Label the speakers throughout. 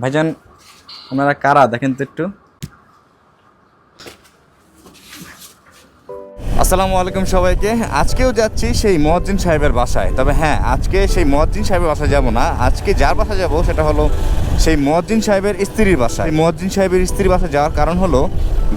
Speaker 1: ভাইজান, ওনারা কারা? দেখেন তো একটু। আসসালামু আলাইকুম সবাইকে। আজকেও যাচ্ছি সেই মহজ্জিন সাহেবের বাসায়। তবে হ্যাঁ আজকে সেই মহজ্জিন সাহেবের বাসায় যাব না। আজকে যার বাসায় যাব সেটা হলো সেই মহজ্জিন সাহেবের স্ত্রীর বাসায়। মহজ্জিন সাহেবের স্ত্রীর বাসায় যাওয়ার কারণ হলো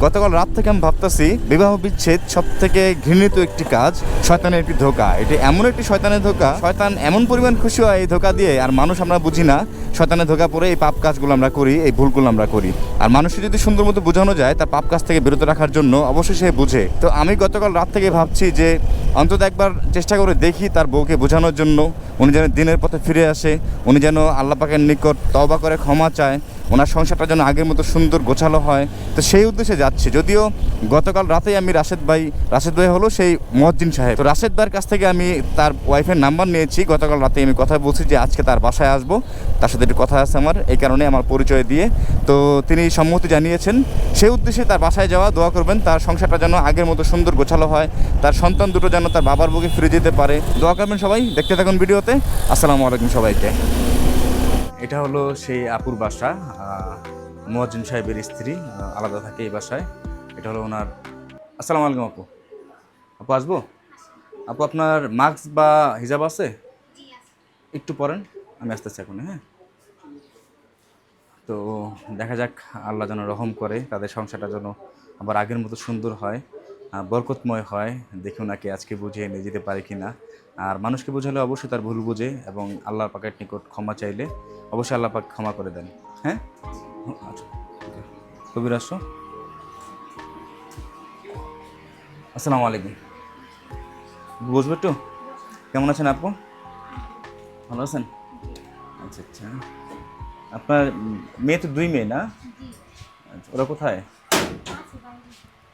Speaker 1: গতকাল রাত থেকে আমি ভাবতেছি, বিবাহ বিচ্ছেদ সব থেকে ঘৃণিত একটি কাজ, শয়তানের একটি ধোকা। এটি এমন একটি শয়তানের ধোকা, শয়তান এমন পরিমাণ খুশি হয় এই ধোকা দিয়ে, আর মানুষ আমরা বুঝি না, শয়তানের ধোকা পড়ে এই পাপ কাজগুলো আমরা করি, এই ভুলগুলো আমরা করি। আর মানুষকে যদি সুন্দর মতো বোঝানো যায়, তার পাপ কাজ থেকে বিরত রাখার জন্য অবশ্যই সে বুঝে। তো আমি গতকাল রাত থেকে ভাবছি যে, অন্তত একবার চেষ্টা করে দেখি তার বউকে বোঝানোর জন্য, উনি যেন দিনের পথে ফিরে আসে, উনি যেন আল্লাপাকের নিকট তবা করে ক্ষমা চায় ওনার সংসারটা যেন আগের মতো সুন্দর, গোছালো হয়। তো সেই উদ্দেশ্যে যাচ্ছি। যদিও গতকাল রাতেই আমি রাশেদ ভাই রাশেদ ভাই হলো সেই মহজ্জিন সাহেব। তো রাশেদ ভাইয়ের কাছ থেকে আমি তার ওয়াইফের নাম্বার নিয়েছি। গতকাল রাতে আমি কথা বলছি যে আজকে তার বাসায় আসব। তার সাথে একটু কথা আছে আমার, এই কারণে আমার পরিচয় দিয়ে। তো তিনি সম্মতি জানিয়েছেন, সেই উদ্দেশ্যে তার বাসায় যাওয়া, দোয়া করবেন, তার সংসারটা যেন আগের মতো সুন্দর, গোছালো হয়। তার সন্তান দুটো যেন তার বাবার বুকে ফিরে যেতে পারে। দোয়া করবেন সবাই, দেখতে থাকুন ভিডিওতে। আসসালামু আলাইকুম সবাইকে। এটা হলো সেই আপুর বাসা মোয়াজ্জিন সাহেবের স্ত্রী আলাদা থাকে এই বাসায়। এটা হলো ওনার আসসালামু আলাইকুম আপু। আপু আসব? আপু, আপনার মাস্ক বা হিজাব আছে? একটু পরেন, আমি আসতেছি এখন হ্যাঁ? তো দেখা যাক, আল্লাহ যেন রহম করে, তাদের সংসারটা যেন আবার আগের মতো সুন্দর হয়। বরকতময় হয় দেখি ওনাকে আজকে বুঝিয়ে নিয়ে যেতে পারে কি না আর মানুষকে বোঝালে অবশ্যই তার ভুল বুঝে এবং আল্লাহর পাকের নিকট ক্ষমা চাইলে অবশ্যই আল্লাহ পাক ক্ষমা করে দেন। হ্যাঁ? আচ্ছা কবির আসো। আসসালামু আলাইকুম। বসবো একটু? কেমন আছেন আপু? ভালো আছেন? আচ্ছা আচ্ছা। আপনার মেয়ে তো দুই মেয়ে না? আচ্ছা, ওরা কোথায়?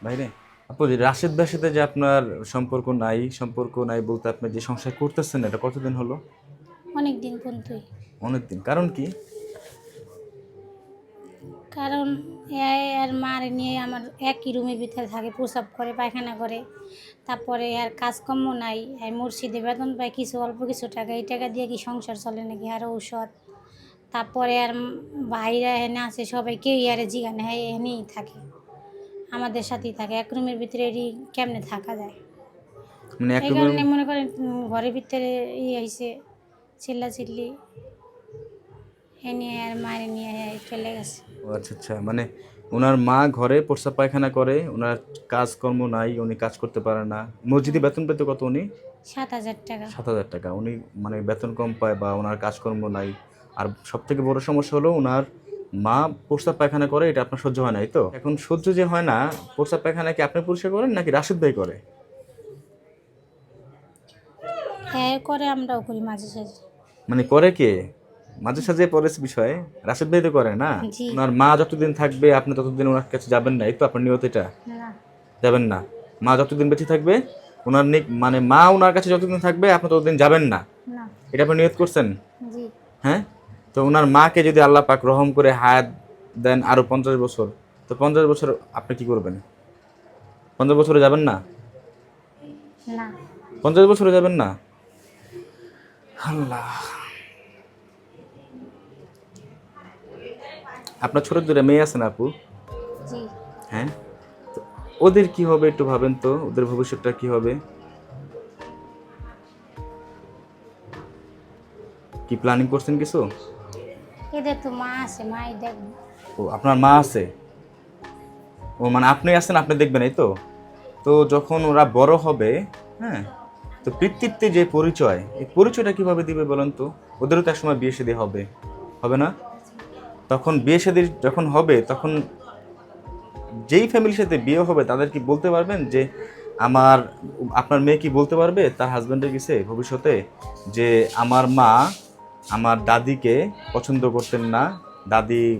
Speaker 1: বাইরে? আপু রাশেদ ভাইয়ের সাথে যে আপনার সম্পর্ক নাই সম্পর্ক নাই বলতে আপনি যে সংসার করতেছেন এটা কতদিন হলো?
Speaker 2: অনেক দিন পর্যন্তই
Speaker 1: অনেক দিন কারণ কি?
Speaker 2: কারণ এ আর মার নিয়ে আমার একই রুমের ভিতরে থাকে প্রসাব করে পায়খানা করে। তারপরে আর কাজকর্ম নাই এই মুর্শিদে বেতন পায় কিছু অল্প কিছু টাকা এই টাকা দিয়ে কি সংসার চলে নাকি? আর ঔষধ। তারপরে আর ভাইরা এখানে আছে সবাই কেউই আর জিগানে হ্যাঁ এখানেই থাকে। আমাদের সাথেই থাকে। এক রুমের ভিতরে এরই কেমনে থাকা যায়?
Speaker 1: মানে এক
Speaker 2: এই
Speaker 1: রুমের
Speaker 2: কারণে মনে করেন উম, ঘরের ভিতরে ইয়ে হয়েছে চিল্লা চিল্লি এ নিয়ে আর মায়ের নিয়ে চলে গেছে।
Speaker 1: ও আচ্ছা আচ্ছা। মানে ওনার মা ঘরে প্রস্রাব পায়খানা করে ওনার কাজকর্ম নাই উনি কাজ করতে পারে না। মসজিদে বেতন পেতে কত উনি?
Speaker 2: সাত হাজার টাকা।
Speaker 1: সাত হাজার টাকা। উনি মানে বেতন কম পায় বা ওনার কাজকর্ম নাই। আর সব থেকে বড় সমস্যা হলো ওনার মা প্রস্রাব পায়খানা করে এটা আপনার সহ্য হয় নাই তো? এখন সহ্য যে হয় না প্রস্রাব পায়খানা কি আপনি পরিষ্কার করেন নাকি রাশিদ ভাই করে?
Speaker 2: হ্যাঁ করে আমরাও করি মাঝে সাঝে।
Speaker 1: মানে করে কে? মাঝে সাঝে পরের বিষয়ে? রাশিদ ভাই তো করে না। ওনার মা যতদিন থাকবে আপনি ততদিন ওনার কাছে যাবেন না এই তো আপনার নিয়ত এটা। যাবেন না। মা যতদিন বেঁচে থাকবে ওনার মানে মা ওনার কাছে যতদিন থাকবে আপনি ততদিন যাবেন না।
Speaker 2: না।
Speaker 1: এটা আপনি নিয়ত করছেন? হ্যাঁ? তো ওনার মাকে যদি আল্লাহ পাক রহম করে হায়াত দেন আরও পঞ্চাশ বছর তো পঞ্চাশ বছর আপনি কি করবেন? পঞ্চাশ বছরে যাবেন না?
Speaker 2: না।
Speaker 1: পঞ্চাশ বছরে যাবেন না? আল্লাহ। আপনার ছোট দুটো মেয়ে আছে না আপু? হ্যাঁ? ওদের কি হবে একটু ভাবেন তো? ওদের ভবিষ্যৎটা কি হবে? কি প্ল্যানিং করছেন কিছু?
Speaker 2: এদের তো মা আছে, মাই দেখবে
Speaker 1: ও, আপনার মা আছে? ও মানে আপনি আছেন, আপনি দেখবেন, এই তো? তো যখন ওরা বড় হবে হ্যাঁ তো পিতৃত্বে যে পরিচয়, এই পরিচয়টা কীভাবে দিবে বলেন তো? ওদেরও তো একসময় বিয়ে শাদী হবে। হবে না? তখন বিয়ে শাদী যখন হবে, তখন যেই ফ্যামিলির সাথে বিয়ে হবে, তাদের কি বলতে পারবেন যে, আমার, আপনার মেয়ে কি বলতে পারবে? তার হাজব্যান্ডের কাছে ভবিষ্যতে? যে, আমার মা আমার দাদিকে পছন্দ করতেন না। দাদি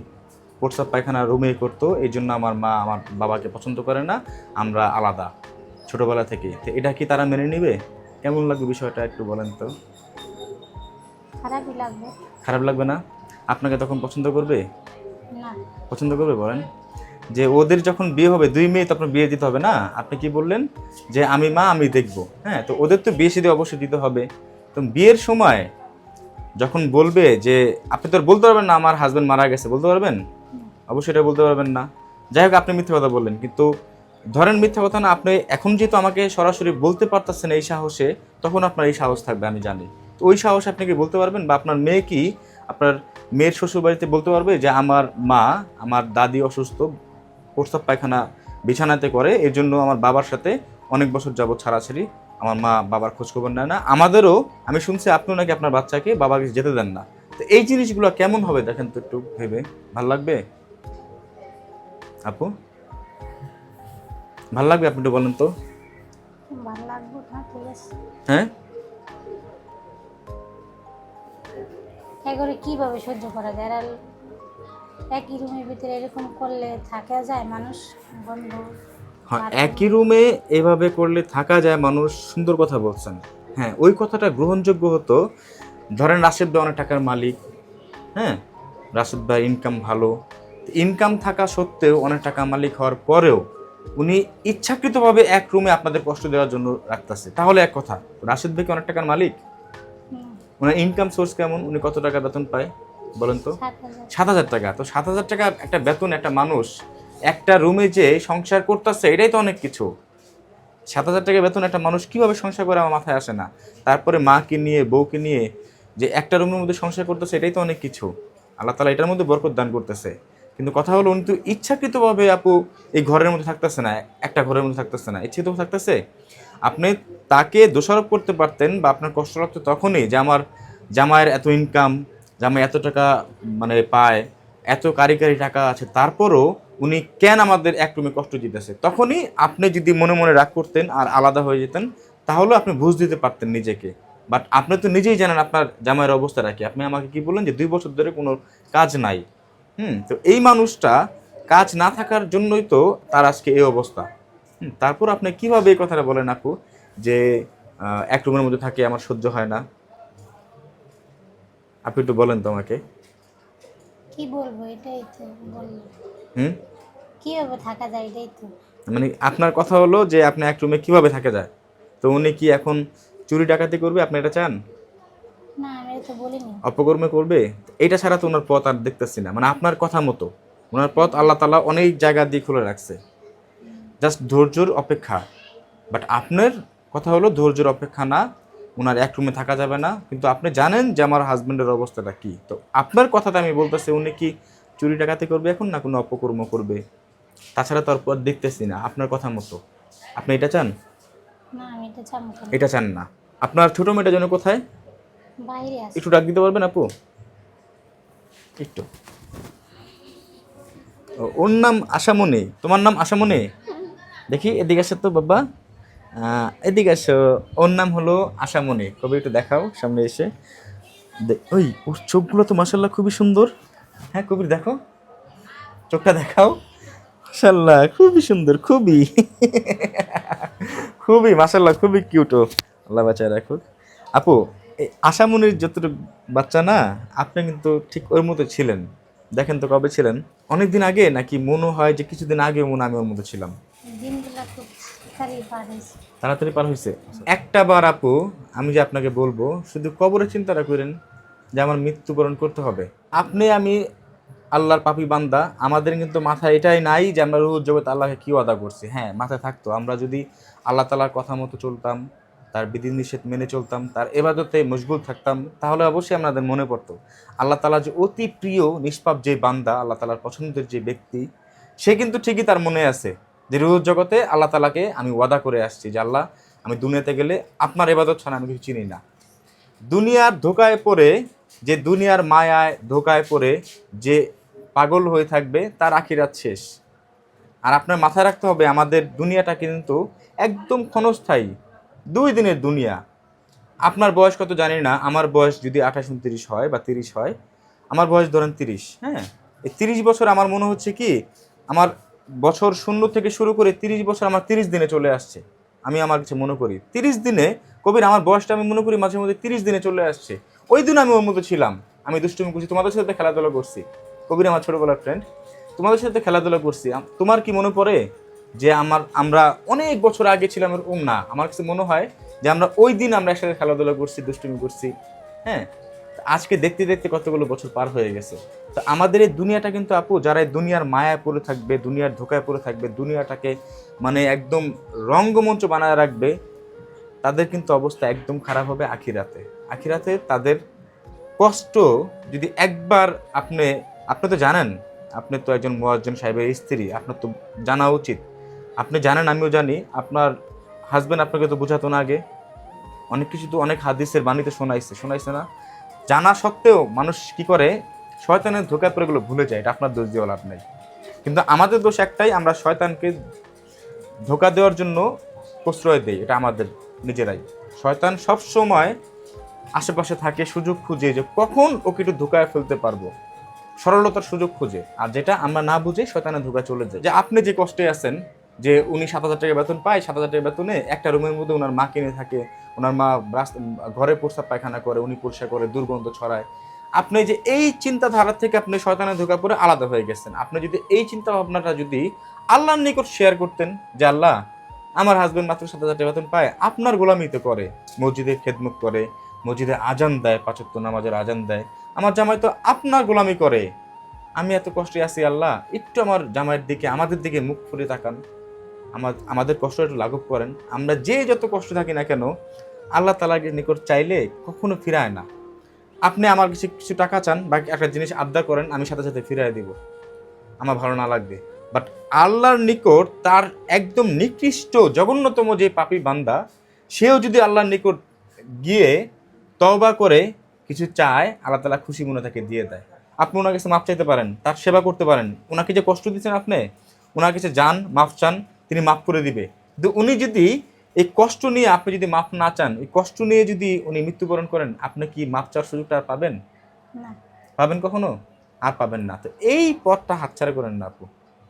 Speaker 1: প্রস্রাব পায়খানা রুমে করতো এই জন্য আমার মা আমার বাবাকে পছন্দ করে না আমরা আলাদা ছোটোবেলা থেকে তো এটা কি তারা মেনে নেবে? কেমন লাগবে বিষয়টা একটু বলেন তো।
Speaker 2: খারাপই লাগবে।
Speaker 1: খারাপ লাগবে না? আপনাকে তখন পছন্দ করবে?
Speaker 2: না।
Speaker 1: পছন্দ করবে বলেন। যে ওদের যখন বিয়ে হবে দুই মেয়ে তখন বিয়ে দিতে হবে না? আপনি কি বললেন? যে আমি মা আমি দেখব। হ্যাঁ তো ওদের তো বিয়ে সেদি অবশ্যই দিতে হবে। তো বিয়ের সময় যখন বলবে যে আপনি তো বলতে পারবেন না আমার হাজবেন্ড মারা গেছে বলতে পারবেন? অবশ্যই এটা বলতে পারবেন না। যাই হোক আপনি মিথ্যা কথা বললেন কিন্তু ধরেন মিথ্যা কথা না আপনি এখন যেহেতু আমাকে সরাসরি বলতে পারতেছেন এই সাহসে তখন আপনার এই সাহস থাকবে আমি জানি। তো ওই সাহস আপনি কি বলতে পারবেন? বা আপনার মেয়ে কি আপনার মেয়ের শ্বশুর বাড়িতে বলতে পারবে যে আমার মা আমার দাদি অসুস্থ প্রস্তাব পায়খানা বিছানাতে করে এর জন্য আমার বাবার সাথে অনেক বছর যাবত ছাড়াছাড়ি আমার মা বাবার খোঁজ খবর নেয় না। আমাদেরও আমি শুনছি আপনিও নাকি আপনার বাচ্চাকে বাবাকে যেতে দেন না। তো এই জিনিসগুলো কেমন হবে দেখেন তো একটু ভেবে। ভালো লাগবে? আপু? ভালো লাগবে আপনি একটু বলেন তো।
Speaker 2: ভালো লাগবে না
Speaker 1: হ্যাঁ?
Speaker 2: এ করে কীভাবে সহ্য করা যায়? আর একই রুমের ভিতরে এরকম করলে থাকা যায় মানুষ বন্ধু?
Speaker 1: হ্যাঁ একই রুমে এভাবে করলে থাকা যায় মানুষ সুন্দর কথা বলছেন। হ্যাঁ ওই কথাটা গ্রহণযোগ্য হতো। ধরেন রাশেদ ভাই অনেক টাকার মালিক হ্যাঁ? রাশেদ ভাই ইনকাম ভালো। ইনকাম থাকা সত্ত্বেও অনেক টাকা মালিক হওয়ার পরেও উনি ইচ্ছাকৃতভাবে এক রুমে আপনাদের কষ্ট দেওয়ার জন্য রাখতেছে। তাহলে এক কথা রাশেদ ভাই কি অনেক টাকার মালিক? ওনার ইনকাম সোর্স কেমন? উনি কত টাকা বেতন পায় বলেন তো?
Speaker 2: সাত
Speaker 1: সাত হাজার টাকা। তো সাত হাজার টাকা একটা বেতন একটা মানুষ একটা রুমে যে সংসার করতেছে, এটাই তো অনেক কিছু। সাত হাজার টাকা বেতন একটা মানুষ কীভাবে সংসার করে আমার মাথায় আসে না। তারপরে মাকে নিয়ে, বউকে নিয়ে যে একটা রুমের মধ্যে সংসার করতেছে, এটাই তো অনেক কিছু। আল্লাহ তালা এটার মধ্যে বরকত দান করতেছে। কিন্তু কথা হলো, উনি তো ইচ্ছাকৃতভাবে আপু এই ঘরের মধ্যে থাকতেছে না, একটা ঘরের মধ্যে থাকতেছে না ইচ্ছিত থাকতেছে। আপনি তাকে দোষারোপ করতে পারতেন বা আপনার কষ্ট লাগতো তখনই যে আমার জামাইয়ের এত ইনকাম জামাই এত টাকা মানে পায়, এত কারিগরি টাকা আছে। তারপরও উনি কেন আমাদের এক রুমে কষ্ট দিতেছে? তখনই আপনি যদি মনে মনে রাগ করতেন আর আলাদা হয়ে যেতেন তাহলেও আপনি বুঝ দিতে পারতেন নিজেকে। বাট আপনি তো নিজেই জানেন আপনার জামাইয়ের অবস্থা রাখি। আপনি আমাকে কি বললেন যে দুই বছর ধরে কোনো কাজ নাই? হুম তো এই মানুষটা কাজ না থাকার জন্যই তো তার আজকে এই অবস্থা। তারপর আপনি কীভাবে এই কথাটা বলেন আপু? যে এক রুমের মধ্যে থাকে আমার সহ্য হয় না। আপনি একটু বলেন তো আমাকে।
Speaker 2: কি বলব এটাই তো বলল
Speaker 1: হুম?
Speaker 2: কীভাবে থাকা যায় এটাই তো।
Speaker 1: মানে আপনার কথা হলো যে আপনি এক রুমে কীভাবে থাকা যায়? তো উনি কি এখন চুরি ডাকাতি করবে? আপনি এটা চান?
Speaker 2: না আমি তো বলিনি।
Speaker 1: অপকর্মে করবে? এটা ছাড়া তো ওনার পথ আর দেখতেছি না। মানে আপনার কথা মতো। ওনার পথ আল্লাহ তালা অনেক জায়গা দিয়ে খুলে রাখছে। জাস্ট ধৈর্যর অপেক্ষা। বাট আপনার কথা হলো ধৈর্যের অপেক্ষা না। ওনার এক রুমে থাকা যাবে না। কিন্তু আপনি জানেন যে আমার হাজবেন্ডের অবস্থাটা কি। তো আপনার কথাটা আমি বলতেছি উনি কি চুরি ডাকাতি করবে এখন না কোনো অপকর্ম করবে? তাছাড়া তো আর দেখতেছি না আপনার কথা মতো। আপনি এটা চান?
Speaker 2: না আমি এটা
Speaker 1: চান না আপনার ছোট মেয়েটা যেন কোথায়?
Speaker 2: বাইরে আছে।
Speaker 1: একটু ডাক দিতে পারবেন আপু? একটু। ওর নাম আশামণি। তোমার নাম আশামণি? দেখি এদিকে আসো তো বাবা। আহ, এদিকে আসো। ওর নাম হলো আশামণি। কবি একটু দেখাও সামনে এসে। ওই ওর চোখগুলো তো মাসাল্লাহ খুবই সুন্দর। হ্যাঁ কবির দেখো। চোখটা দেখাও। মাসাল্লাহ খুবই সুন্দর খুবই। খুবই মাসাল্লাহ খুবই কিউট আল্লাহ বাঁচায় রাখুক। আপু এই আশামনির যতটুকু বাচ্চা না আপনি কিন্তু ঠিক ওর মতো ছিলেন। দেখেন তো কবে ছিলেন? অনেক দিন আগে নাকি মনে হয় যে কিছুদিন আগে মনে আমি ওর মতো ছিলাম।
Speaker 2: তাড়াতাড়ি পার হয়েছে।
Speaker 1: তাড়াতাড়ি পার হয়েছে? একটা বার আপু আমি যে আপনাকে বলব শুধু কবরের চিন্তাটা করেন যে আমার মৃত্যুবরণ করতে হবে। আপনি আমি আল্লাহর পাপি বান্দা, আমাদের কিন্তু মাথায় এটাই নাই যে আমরা রোজ জগৎ আল্লাহকে কী আদা করছি। হ্যাঁ মাথায় থাকতো। আমরা যদি আল্লাহ তালার কথা মতো চলতাম, তার বিধিনিষেধ মেনে চলতাম, তার এবাদতে মশগুল থাকতাম, তাহলে অবশ্যই আমাদের মনে পড়তো। আল্লাহ তালা যে অতি প্রিয়, নিষ্পাপ যে বান্দা, আল্লাহ তালার পছন্দের যে ব্যক্তি, সে কিন্তু ঠিকই তার মনে আছে যে রোজ জগতে আল্লাহ তালাকে আমি ওয়াদা করে আসছি যে, আল্লাহ, আমি দুনিয়াতে গেলে আপনার এবাদত ছাড়া আমি কিছু চিনি না। দুনিয়ার ধোকায় পড়ে, যে দুনিয়ার মায়ায় ধোকায় পড়ে, যে পাগল হয়ে থাকবে, তার আখিরাত শেষ। আর আপনার মাথায় রাখতে হবে, আমাদের দুনিয়াটা কিন্তু একদম ক্ষণস্থায়ী, দুই দিনের দুনিয়া। আপনার বয়স কত জানি না, আমার বয়স যদি আঠাশ উনত্রিশ হয় বা তিরিশ হয়, আমার বয়স ধরেন তিরিশ হ্যাঁ? এই তিরিশ বছর আমার মনে হচ্ছে কি, আমার বছর শূন্য থেকে শুরু করে তিরিশ বছর আমার তিরিশ দিনে চলে আসছে। আমি আমার কাছে মনে করি, তিরিশ দিনে, কবির আমার বয়সটা আমি মনে করি মাঝে মধ্যে তিরিশ দিনে চলে আসছে। ওই দিন আমি ওর মতো ছিলাম, আমি দুষ্টুমি করছি, তোমাদের সাথে খেলাধুলা করছি। কবির আমার ছোটবেলার ফ্রেন্ড তোমাদের সাথে খেলাধুলা করছি। তোমার কি মনে পড়ে যে আমার, আমরা অনেক বছর আগে ছিলাম এরকম না, আমার কাছে মনে হয় যে আমরা ওই দিন আমরা একসাথে খেলাধুলা করছি, দুষ্টুমি করছি হ্যাঁ? আজকে দেখতে দেখতে কতগুলো বছর পার হয়ে গেছে। তো আমাদের এই দুনিয়াটা কিন্তু আপু, যারা এই দুনিয়ার মায়ায় পড়ে থাকবে, দুনিয়ার ধোকায় পড়ে থাকবে, দুনিয়াটাকে মানে একদম রঙ্গমঞ্চ বানায় রাখবে, তাদের কিন্তু অবস্থা একদম খারাপ হবে আখিরাতে। আখিরাতে তাদের কষ্ট যদি একবার আপনি আপনি তো জানেন, আপনি তো একজন মোয়াজ্জম সাহেবের স্ত্রী, আপনার তো জানা উচিত। আপনি জানেন, আমিও জানি, আপনার হাজবেন্ড আপনাকে তো বোঝাতো না আগে। অনেক কিছু তো অনেক হাদিসের বাণীতে শোনাইছে শোনাইছে না। জানা সত্ত্বেও মানুষ কি করে? শয়তানের ধোকায় পড়ে এগুলো ভুলে যায়, এটা আপনার দোষ দিয়ে লাভ নেই। কিন্তু আমাদের দোষ একটাই, আমরা শয়তানকে ধোকা দেওয়ার জন্য প্রশ্রয় দেই, এটা আমাদের নিজেরাই। শয়তান সব সময় আশেপাশে থাকে, সুযোগ খুঁজে যে কখন ওকে একটু ধোকায় ফেলতে পারব। সরলতার সুযোগ খুঁজে। আর যেটা আমরা না বুঝে শয়তানের ধোকা চলে যায় যে আপনি যে কষ্টে আছেন, যে উনি সাত হাজার টাকা বেতন পায়, সাত হাজার টাকা বেতনে একটা রুমের মধ্যে ওনার মা কিনে থাকে, ওনার মা ঘরে প্রস্তাব পায়খানা করে, উনি পরিষ্কার করে, দুর্গন্ধ ছড়ায়। আপনি যে এই চিন্তাধারা থেকে আপনি শয়তানের ধোকা পড়ে আলাদা হয়ে গেছেন। আপনি যদি এই চিন্তা ভাবনাটা যদি আল্লাহর নিকট শেয়ার করতেন, যে আল্লাহ, আমার হাজবেন্ড মাত্র সাত হাজার টাকা বেতন পায়, আপনার গোলামি তো করে, মসজিদে খেদমত করে, মসজিদে আজান দেয় পাঁচত্ব নামাজের আজান দেয় আমার জামাই তো আপনার গোলামি করে। আমি এত কষ্টে আছি আল্লাহ, একটু আমার জামাইয়ের দিকে, আমাদের দিকে মুখ ফুলে তাকান। আমার, আমাদের কষ্ট একটু লাঘব করেন। আমরা যে যত কষ্ট থাকি না কেন, আল্লাহ তালাকে নিকট চাইলে কখনো ফিরায় না। আপনি আমার কিছু কিছু টাকা চান বা একটা জিনিস আবদার করেন, আমি সাথে সাথে ফিরাই দিব। আমার ভালো না লাগবে। বাট আল্লাহর নিকট তার একদম নিকৃষ্ট, জঘন্যতম যে পাপী বান্দা, সেও যদি আল্লাহর নিকট গিয়ে তওবা করে কিছু চায় আল্লাহ তালা খুশি মনে তাকে দিয়ে দেয়। আপনি ওনার কাছে মাপ চাইতে পারেন তার সেবা করতে পারেন। ওনাকে যে কষ্ট দিচ্ছেন আপনি ওনার কাছে যান মাফ চান তিনি মাফ করে দিবে। কিন্তু উনি যদি এই কষ্ট নিয়ে আপনি যদি মাফ না চান এই কষ্ট নিয়ে যদি উনি মৃত্যুবরণ করেন আপনি কি মাফ চাওয়ার সুযোগটা আর পাবেন?
Speaker 2: না।
Speaker 1: পাবেন কখনো? আর পাবেন না। তো এই পথটা হাতছাড়া করেন না আপু।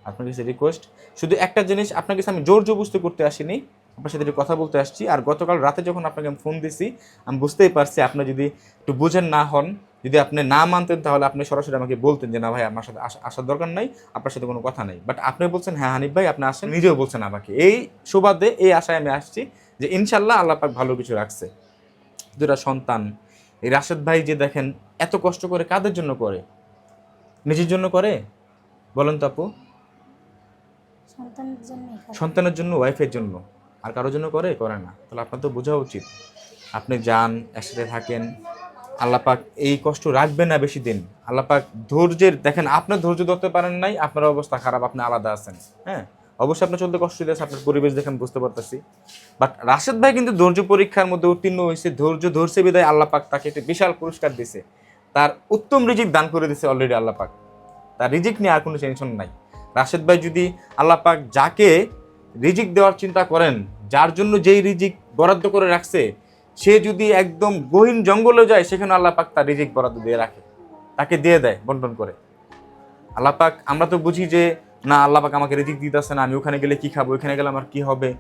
Speaker 1: আপনার কাছে রিকোয়েস্ট শুধু একটা জিনিস আপনার কাছে আমি জোর জবস্তি করতে আসিনি আপনার সাথে একটু কথা বলতে আসছি। আর গতকাল রাতে যখন আপনাকে আমি ফোন দিছি আমি বুঝতেই পারছি আপনি যদি একটু বুঝেন না হন যদি আপনি না মানতেন তাহলে আপনি সরাসরি আমাকে বলতেন যে না ভাই আমার সাথে আসা- আসার দরকার নাই আপনার সাথে কোনো কথা নাই। বাট আপনি বলছেন হ্যাঁ হানিফ ভাই আপনি আসেন। নিজেও বলছেন আমাকে। এই সুবাদে এই আশায় আমি আসছি যে ইনশাল্লাহ আল্লাহ পাক ভালো কিছু রাখছে। দুটা সন্তান এই রাশেদ ভাই যে দেখেন এত কষ্ট করে কাদের জন্য করে? নিজের জন্য করে? বলেন তো আপু।
Speaker 2: সন্তানের
Speaker 1: জন্য ওয়াইফের জন্য। আর কারোর জন্য করে? করে না। তাহলে আপনার তো বোঝা উচিত। আপনি যান, একসাথে থাকেন। আল্লাপাক এই কষ্ট রাখবে না বেশি দিন। আল্লাপাক ধৈর্যের, দেখেন আপনার ধৈর্য ধরতে পারেন নাই, আপনার অবস্থা খারাপ, আপনি আলাদা আছেন। হ্যাঁ? অবশ্যই আপনার চলতে কষ্ট দিয়েছে, আপনার পরিবেশ দেখে আমি বুঝতে পারতেছি। বাট রাশেদ ভাই কিন্তু ধৈর্য পরীক্ষার মধ্যে উত্তীর্ণ হয়েছে, ধৈর্য ধরছে বিদায় আল্লাপাক তাকে একটি বিশাল পুরস্কার দিছে। তার উত্তম রিজিক দান করে দিছে অলরেডি আল্লাপাক তার রিজিক নিয়ে আর কোনো টেনশন নাই। রাশেদ ভাই যদি আল্লাপাক যাকে রিজিক দেওয়ার চিন্তা করেন। যার জন্য যেই রিজিক বরাদ্দ করে রাখছে, সে যদি একদম গহীন জঙ্গলে যায়, সেখানে আল্লাহ পাক তার রিজিক বরাদ্দ দিয়ে রাখে। তাকে দিয়ে দেয় বন্টন করে। আল্লাহ পাক, আমরা তো বুঝি যে, না, আল্লাহ পাক আমাকে রিজিক দিতেছে না, আমি ওখানে গেলে কি খাব? ওখানে গেলে আমার কি হবে?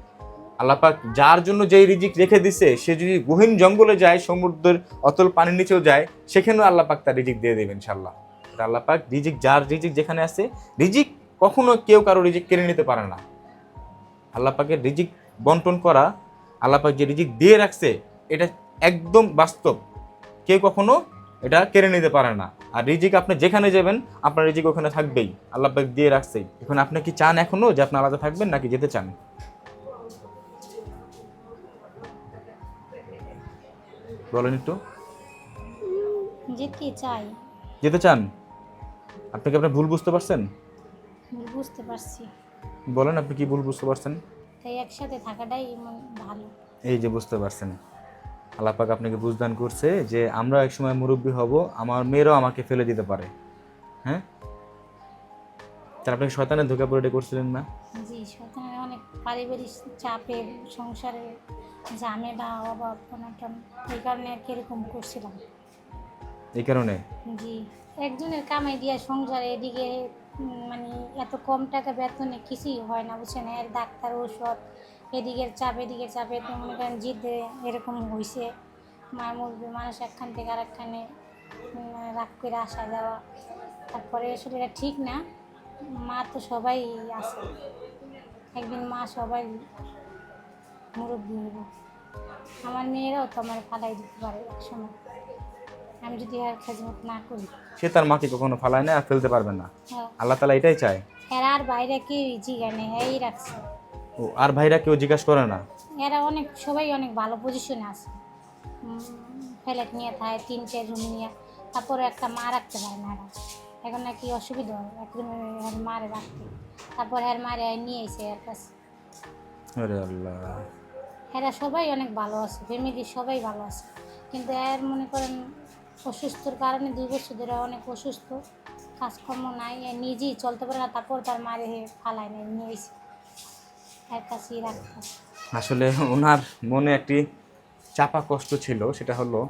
Speaker 1: আল্লাহ পাক, যার জন্য যেই রিজিক রেখে দিছে, সে যদি গহীন জঙ্গলে যায়, সমুদ্রের অতল পানির নিচেও যায়, সেখানেও আল্লাহ পাক তার রিজিক দিয়ে দেবেন ইনশাল্লাহ এটা আল্লাহ পাক, রিজিক, যার রিজিক যেখানে আছে, রিজিক কখনো কেউ কারও রিজিক কেড়ে নিতে পারে না। আল্লাহ পাকের রিজিক বন্টন করা আল্লাহ পাক যে রিজিক দিয়ে রাখছে এটা একদম বাস্তব। কেউ কখনো এটা কেড়ে নিতে পারে না। আর রিজিক আপনি যেখানে যাবেন আপনার রিজিক ওখানে থাকবেই। আল্লাহ পাক দিয়ে রাখছেই এখন আপনি কি চান এখনও যে আপনি আলাদা থাকবেন নাকি যেতে চান? বলেন একটু।
Speaker 2: যেতে চাই।
Speaker 1: যেতে চান? আপনি কি আপনার ভুল বুঝতে পারছেন?
Speaker 2: বুঝতে পারছি।
Speaker 1: বলেন আপনি কি ভুল বুঝতে পারছেন?
Speaker 2: তাই একসাথে থাকাটাই ভালো।
Speaker 1: এই যে বুঝতে পারছেন। আল্লাহ পাক আপনাকে বুঝদান করছে যে আমরা এক সময় মুরব্বী হব আমার মেয়েরাও আমাকে ফেলে দিতে পারে। হ্যাঁ? তার আপনাকে শয়তানের ধোকা পড়ে করছিলেন না?
Speaker 2: জি সন্তানের অনেক পারিবারিক চাপে সংসারে ঝামেলা অভাব অনটন এই কারণে আর কি এরকম করছিলাম।
Speaker 1: এই কারণে?
Speaker 2: জি একজনের কামাই দিয়ে সংসারে এদিকে মানে এত কম টাকা বেতনে কিছুই হয় না, বুঝছেন? এর ডাক্তার ঔষধ, এদিকের চাপ, এদিকের চাপে তো মনে করেন জিতে এরকম হয়েছে মার মুরগি মানুষ একখান থেকে আরেকখানে রাগ করে আসা যাওয়া। তারপরে আসলে এটা ঠিক না। মা তো সবাই আছে। একদিন মা সবাই মুরব্বী হইব। আমার মেয়েরাও তো আমার ফালাই দিতে পারে এক সময় আমি যদি আর খেজমত না করি।
Speaker 1: সে তার মাকে কখনো ফালায় না আর ফেলতে পারবে না।
Speaker 2: হ্যাঁ।
Speaker 1: আল্লাহ তালা এটাই চায়।
Speaker 2: এরা আর বাইরে কি জিগানে এই রাখছে।
Speaker 1: ও আর ভাইরা কেউ জিজ্ঞাসা করে না?
Speaker 2: এরা অনেক সবাই অনেক ভালো পজিশনে আছে। ফ্ল্যাট নিয়ে থাকে তিনটে রুম নিয়ে। তারপরে একটা মা রাখতে পারে না এরা। এখন নাকি অসুবিধা হয় এক রুমে এর মারে রাখতে। তারপর এর মারে নিয়ে এসে এর কাছে।
Speaker 1: আরে আল্লাহ।
Speaker 2: এরা সবাই অনেক ভালো আছে ফ্যামিলি সবাই ভালো আছে। কিন্তু এর মনে করেন অসুস্থর কারণে দুই বছর ধরে অনেক অসুস্থ কাজকর্ম নাই নিজেই চলতে পারে না তারপর তার মারে ফালায় নাই নিয়ে এসে এর কাছেই রাখতে
Speaker 1: আসলে ওনার মনে একটি চাপা কষ্ট ছিল সেটা হলো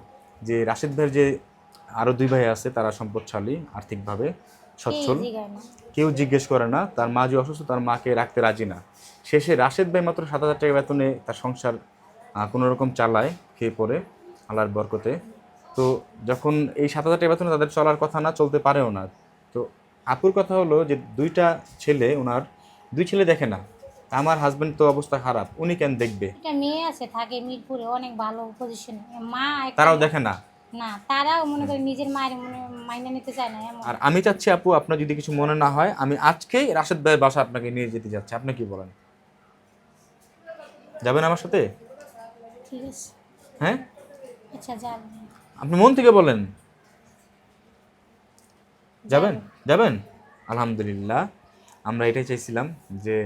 Speaker 1: যে রাশেদ ভাইয়ের যে আরও দুই ভাই আছে তারা সম্পদশালী আর্থিকভাবে সচ্ছল।
Speaker 2: কেউ
Speaker 1: জিজ্ঞেস করে না তার মা যে অসুস্থ তার মাকে রাখতে রাজি না। শেষে রাশেদ ভাই মাত্র সাত হাজার টাকা বেতনে তার সংসার কোনো রকম চালায় খেয়ে পরে আল্লাহর বরকতে। তো যখন এই সাত হাজার টাকা বেতনে তাদের চলার কথা না চলতে পারেও না। তো আপুর কথা হলো যে দুইটা ছেলে ওনার দুই ছেলে দেখে না। আমার হাজবেন্ড তো অবস্থা খারাপ উনি কেন দেখবে?
Speaker 2: একটা মেয়ে আছে থাকে মিরপুরে অনেক ভালো পজিশনে মা
Speaker 1: তারাও দেখে না?
Speaker 2: না তারাও মনে করে নিজের মায়ের মনে মাইনে নিতে চায় না
Speaker 1: আর আমি চাচ্ছি আপু আপনার যদি কিছু মনে না হয় আমি আজকেই রাশেদ ভাইয়ের বাসা আপনাকে নিয়ে যেতে যাচ্ছি। আপনি কি বলেন? যাবেন আমার সাথে?
Speaker 2: ঠিক আছে।
Speaker 1: হ্যাঁ?
Speaker 2: আচ্ছা যান
Speaker 1: আপনি মন থেকে বলেন। যাবেন? যাবেন? আলহামদুলিল্লাহ। আমরা এটাই চাইছিলাম যে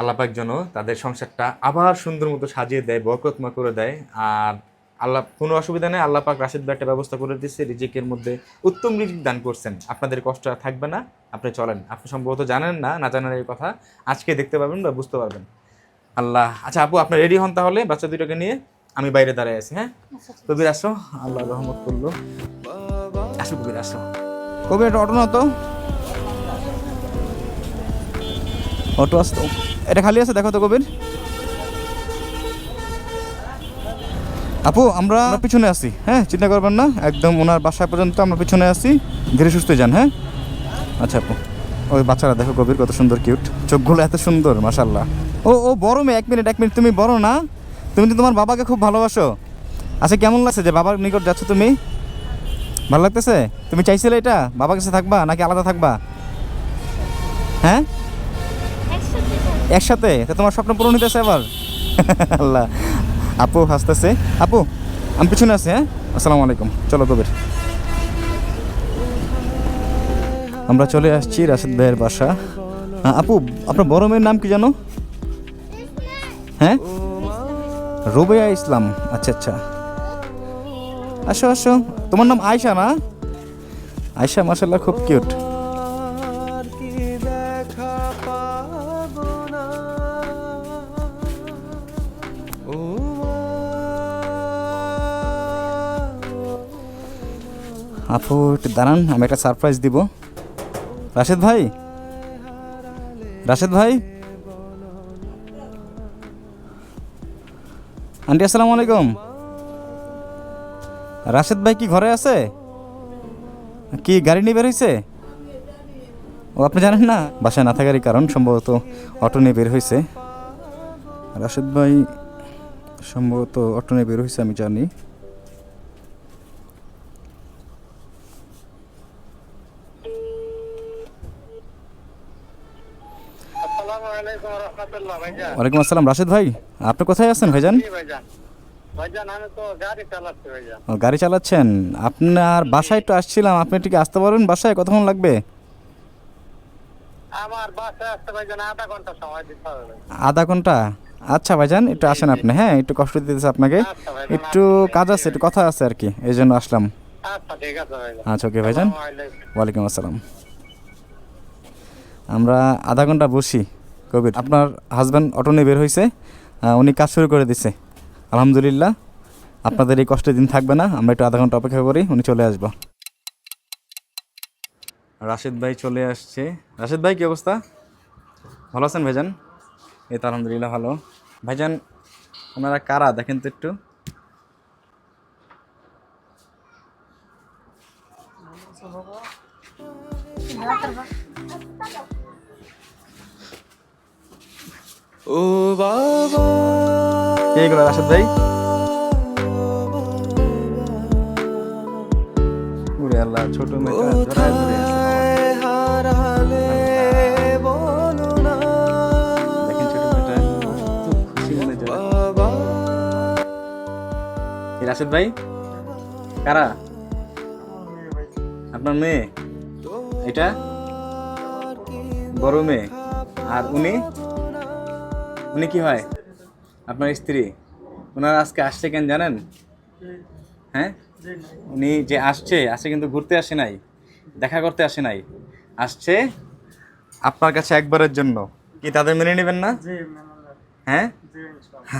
Speaker 1: আল্লাপাক যেন তাদের সংসারটা আবার সুন্দর মতো সাজিয়ে দেয় বরকতময় করে দেয়। আর আল্লাহ কোনো অসুবিধা নেই আল্লাহ পাক রাশিদ ভাই একটা ব্যবস্থা করে দিচ্ছে রিজিকের মধ্যে উত্তম রিজিক দান করছেন। আপনাদের কষ্ট আর থাকবে না আপনি চলেন। আপনি সম্ভবত জানেন না না জানেন এই কথা। আজকে দেখতে পাবেন বা বুঝতে পারবেন। আল্লাহ আচ্ছা আপু আপনি রেডি হন তাহলে বাচ্চা দুটোকে নিয়ে? আমি বাইরে দাঁড়ায় আছি হ্যাঁ?
Speaker 2: আচ্ছা
Speaker 1: কবির আসো আল্লাহ রহমত করল। আসো কবির আসো কবির একটা অটো না তো। অটো আসতো এটা খালি আছে দেখো তো কবির। আপু আমরা পিছনে আছি। হ্যাঁ চিন্তা করবেন না একদম ওনার বাসায় পর্যন্ত আমরা পিছনে আছি। ধীরে সুস্থ যান হ্যাঁ? আচ্ছা আপু ওই বাচ্চারা দেখো কবির কত সুন্দর কিউট। চোখগুলো এত সুন্দর মাশাল্লাহ ও ও বড় মেয়ে এক মিনিট এক মিনিট তুমি বড় না? তুমি তো তোমার বাবাকে খুব ভালোবাসো? আচ্ছা কেমন লাগছে যে বাবার নিকট যাচ্ছ তুমি? ভালো লাগতেছে? তুমি চাইছিলে এটা? বাবার কাছে থাকবা নাকি আলাদা থাকবা? হ্যাঁ? একসাথে? তোমার স্বপ্ন পূরণ হইতেছে এবার আল্লাহ। আপু হাসতেছে। আপু, আমি পিছনে আছি হ্যাঁ? আসসালামু আলাইকুম। চলো কবির আমরা চলে আসছি রাশেদ ভাইয়ের বাসা। আপু, আপনার বড় মেয়ের নাম কি জানো? হ্যাঁ? রোবেয়া ইসলাম। আচ্ছা আচ্ছা। আসো আসো। তোমার নাম আয়শা না? আয়শা মাসাল্লাহ খুব কিউট। আপু, একটু দাঁড়ান, আমি একটা সারপ্রাইজ দিব। রাশেদ ভাই? রাশেদ ভাই? আন্টি, আসসালামু আলাইকুম। রাশেদ ভাই কি ঘরে আছে? কি গাড়ি নিয়ে বের হয়েছে ও, আপনি জানেন না, বাসায় না থাকারই কারণ, সম্ভবত অটো নিয়ে বের হয়েছে রাশেদ ভাই, সম্ভবত অটো নিয়ে বের হয়েছে আমি জানি
Speaker 3: আসসালামু আলাইকুম রহমতুল্লাহ ভাইজান
Speaker 1: ওয়ালাইকুম আসসালাম। রাশেদ ভাই আপনি কোথায় আছেন ভাইজান?
Speaker 3: গাড়ি
Speaker 1: ও, গাড়ি চালাচ্ছেন। আপনার বাসায় একটু আসছিলাম আপনি ঠিক আসতে পারবেন বাসায়? কতক্ষণ লাগবে?
Speaker 3: আমার বাসায় আসতে ভাইজান আধা ঘণ্টা সময় দিতে হবে
Speaker 1: আধা ঘণ্টা? আচ্ছা ভাইজান একটু আসেন আপনি হ্যাঁ একটু কষ্ট দিতেছে আপনাকে।
Speaker 3: আচ্ছা
Speaker 1: একটু কাজ আছে একটু কথা আছে আর কি এই জন্য আসলাম।
Speaker 3: আচ্ছা
Speaker 1: আচ্ছা ওকে ভাইজান। ওয়ালাইকুম আসসালাম। আমরা আধা ঘণ্টা বসি। কবির আপনার হাজব্যান্ড অটো নিয়ে বের হয়েছে উনি কাজ শুরু করে দিছে। আলহামদুলিল্লাহ, আপনাদের এই কষ্টের দিন থাকবে না, আমরা একটু আধা ঘণ্টা অপেক্ষা করি, উনি চলে আসব। রাশেদ ভাই চলে আসছে। রাশেদ ভাই, কী অবস্থা? ভালো আছেন ভাইজান? এই তো আলহামদুলিল্লাহ ভালো। ভাইজান, ওনারা কারা? দেখেন তো একটু।
Speaker 4: বাবা।
Speaker 1: কে এগুলো রাশেদ ভাই? ছোট মেয়েটা
Speaker 4: হারালে বলো না।
Speaker 1: দেখেন ছোট মেয়েটা কত খুশি মনে
Speaker 4: বাবা।
Speaker 1: রাশেদ ভাই কারা? আপনার মেয়ে? এটা? বড় মেয়ে। আর উনি? উনি কি হয়? আপনার স্ত্রী? ওনার আজকে আসছে কেন জানেন? হ্যাঁ? উনি যে আসছে আসে কিন্তু ঘুরতে আসে নাই দেখা করতে আসে নাই। আসছে আপনার কাছে একবারের জন্য। কি তাদের মেনে নেবেন না? হ্যাঁ?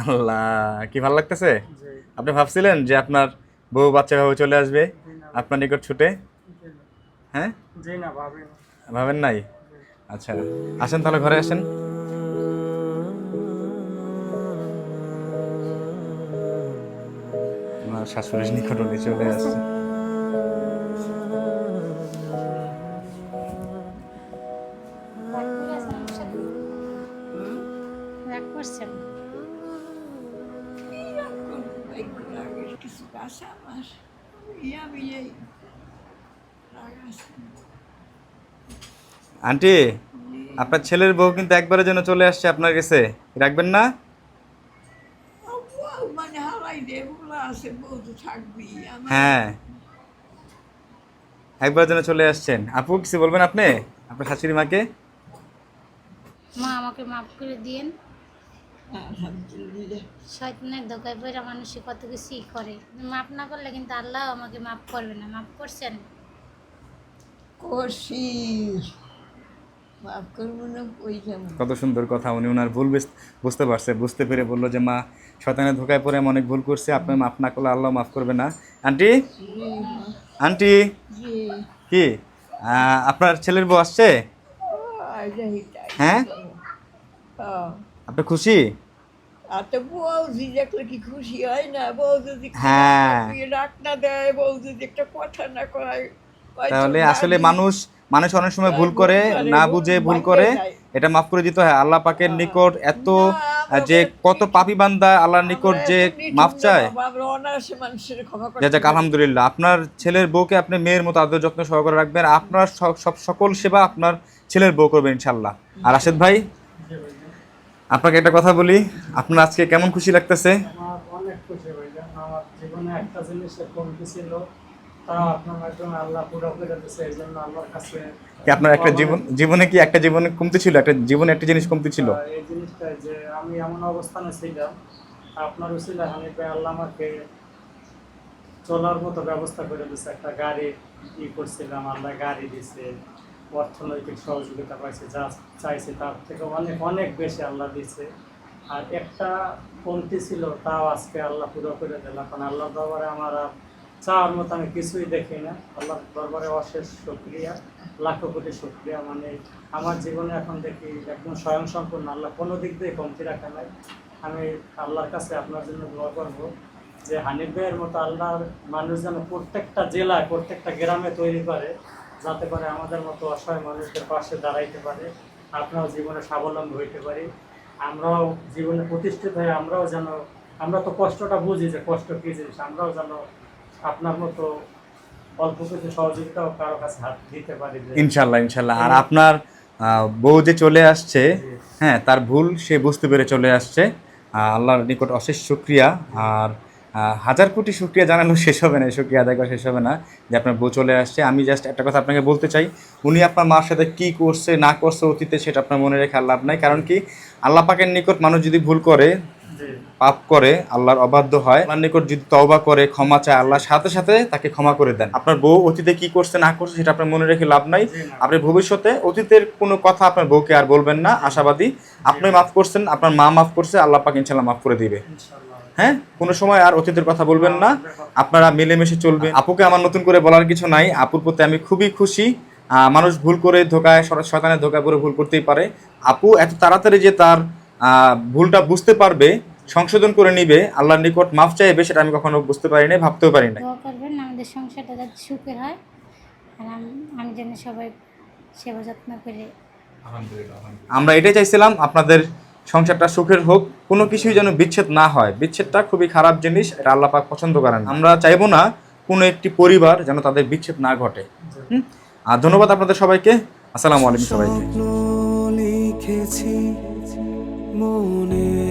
Speaker 1: আল্লাহ কি ভালো লাগতেছে? আপনি ভাবছিলেন যে আপনার বউ বাচ্চা ভাবে চলে আসবে আপনার নিকট ছুটে? হ্যাঁ? ভাবেন। নাই? আচ্ছা আসেন তাহলে ঘরে আসেন। আমার শাশুড়ির নিকট উনি চলে আসছে। আন্টি আপনার ছেলের বউ কিন্তু একবারের জন্য চলে আসছে আপনার কাছে। রাখবেন না?
Speaker 5: আছে বলতে থাকবি
Speaker 1: হ্যাঁ। একবারের জন্য চলে আসছেন। আপু কিছু বলবেন আপনি? আপনার শাশুড়ি মাকে?
Speaker 2: মা আমাকে মাফ করে দিয়েন। শয়তানের ধোকায় পড়া মানুষ কত কিছুই করে। মাফ না করলে কিন্তু আল্লাহ আমাকে মাফ করবে না। মাফ করছেন?
Speaker 5: করছি। মাফ করব না ওই
Speaker 1: কত সুন্দর কথা। উনি ওনার ভুল বুঝতে পারছে। বুঝতে পেরে বলল যে মা শতানের ধোকায় পড়ে আমি অনেক ভুল করছে, আপনি মাফ না করলে আল্লাহ মাফ করবে না। আন্টি? আন্টি? কি? আপনার ছেলের বউ আসছে? হ্যাঁ? আপনি খুশি?
Speaker 5: তো বউ যদি দেখলে কি খুশি হয়। না বউ যদি
Speaker 1: হ্যাঁ।
Speaker 5: না দেয় যদি একটা কথা না
Speaker 1: তাহলে আসলে মানুষ মানুষ অনেক সময় ভুল করে, না বুঝে ভুল করে, এটা মাফ করে দিতে হয়। আল্লাহ পাকের নিকট এত যে কত পাপি বান্দা আল্লাহর নিকট যে মাফ চায়। আলহামদুলিল্লাহ। আপনার ছেলের বউকে আপনি মেয়ের মতো আদর যত্ন সহকারে রাখবেন। আপনার সব সকল সেবা আপনার ছেলের বউ করবেন ইনশাল্লাহ আর রাশেদ ভাই, আপনাকে একটা কথা বলি। আপনার আজকে কেমন খুশি লাগতেছে?
Speaker 6: অনেক খুশি জীবনে একটা ছিল। তা আপনার মাধ্যমে আল্লাহ পুরো করে দিচ্ছে এই জন্য আল্লাহর কাছে
Speaker 1: কি আপনার একটা জীবন জীবনে কি একটা জীবনে কমতি ছিল? একটা জীবনে একটা জিনিস কমতি ছিল?
Speaker 6: এই জিনিসটা যে আমি এমন অবস্থানে ছিলাম আপনার উচিত হানিফে আল্লাহ আমাকে চলার মতো ব্যবস্থা করে দিচ্ছে একটা গাড়ি ই করছিলাম আল্লাহ গাড়ি দিছে অর্থনৈতিক সহযোগিতা পাইছে যা চাইছে তার থেকে অনেক অনেক বেশি আল্লাহ দিছে। আর একটা কমতি ছিল তাও আজকে আল্লাহ পুরো করে দিল। এখন আল্লাহ দরবারে আমার আর চাওয়ার মতো আমি কিছুই দেখি না। আল্লাহর দরবারে অশেষ শুক্রিয়া, লাখো কোটি শুক্রিয়া। মানে আমার জীবনে এখন দেখি একদম স্বয়ং সম্পূর্ণ আল্লাহ কোনো দিক দিয়ে কমতি রাখা নাই। আমি আল্লাহর কাছে আপনার জন্য দোয়া করব যে হানিফ ভাইয়ের মতো আল্লাহর মানুষ যেন প্রত্যেকটা জেলায় প্রত্যেকটা গ্রামে তৈরি করে, যাতে করে আমাদের মতো অসহায় মানুষদের পাশে দাঁড়াইতে পারে আপনারাও জীবনে স্বাবলম্বী হইতে পারি। আমরাও জীবনে প্রতিষ্ঠিত হয়ে আমরাও যেন, আমরা তো কষ্টটা বুঝি যে কষ্ট কী জিনিস, আমরাও যেন আপনার মতো অল্প কিছু সহযোগিতাও কারও কাছে হাত দিতে পারি
Speaker 1: ইনশাল্লাহ ইনশাল্লাহ। আর আপনার বউ যে চলে আসছে হ্যাঁ তার ভুল সে বুঝতে পেরে চলে আসছে। আল্লাহর নিকট অশেষ শুক্রিয়া। আর হাজার কোটি শুক্রিয়া জানানো শেষ হবে না শুক্রিয়া আদায় করা শেষ হবে না যে আপনার বউ চলে আসছে। আমি জাস্ট একটা কথা আপনাকে বলতে চাই উনি আপনার মার সাথে কী করছে না করছে অতীতে সেটা আপনার মনে রেখে আর লাভ নাই। কারণ কি আল্লাহ পাকের নিকট মানুষ যদি ভুল করে পাপ করে আল্লাহর অবাধ্য হয় আল্লাহর নিকট যদি তওবা করে ক্ষমা চায় আল্লাহর সাথে সাথে তাকে ক্ষমা করে দেন। আপনার বউ অতীতে কি করছে না করছে সেটা আপনার মনে রেখে লাভ নাই। আপনি ভবিষ্যতে অতীতের কোনো কথা আপনার বউকে আর বলবেন না আশাবাদী। আপনি মাফ করছেন আপনার মা মাফ করছে আল্লাহ পাক ইনশাল্লাহ মাফ করে দিবে। হ্যাঁ? কোনো সময় আর অতীতের কথা বলবেন না আপনারা মিলেমিশে চলবেন। আপুকে আমার নতুন করে বলার কিছু নাই আপুর প্রতি আমি খুবই খুশি। মানুষ ভুল করে ধোকায় শয়তানের ধোকায় পরে ভুল করতেই পারে। আপু এত তাড়াতাড়ি যে তার ভুলটা বুঝতে পারবে সংশোধন করে নিবে আল্লাহর নিকট মাফ চাইবে সেটা আমি কখনো বুঝতে পারি নাই ভাবতেও পারি নাই।
Speaker 2: দোয়া করবেন আমাদের সংসারটা যাতে সুখের হয় আর আমি যেন সবাই সেবা যত্ন করে।
Speaker 1: আমরা এটাই চাইছিলাম আপনাদের সংসারটা সুখের হোক কোনো কিছুই যেন বিচ্ছেদ না হয়। বিচ্ছেদটা খুবই খারাপ জিনিস এটা আল্লাহ পাক পছন্দ করেন না। আমরা চাইব না কোনো একটি পরিবার যেন তাদের বিচ্ছেদ না ঘটে। হুম? আর ধন্যবাদ আপনাদের সবাইকে। আসসালামু আলাইকুম সবাইকে।
Speaker 4: লিখেছি মনে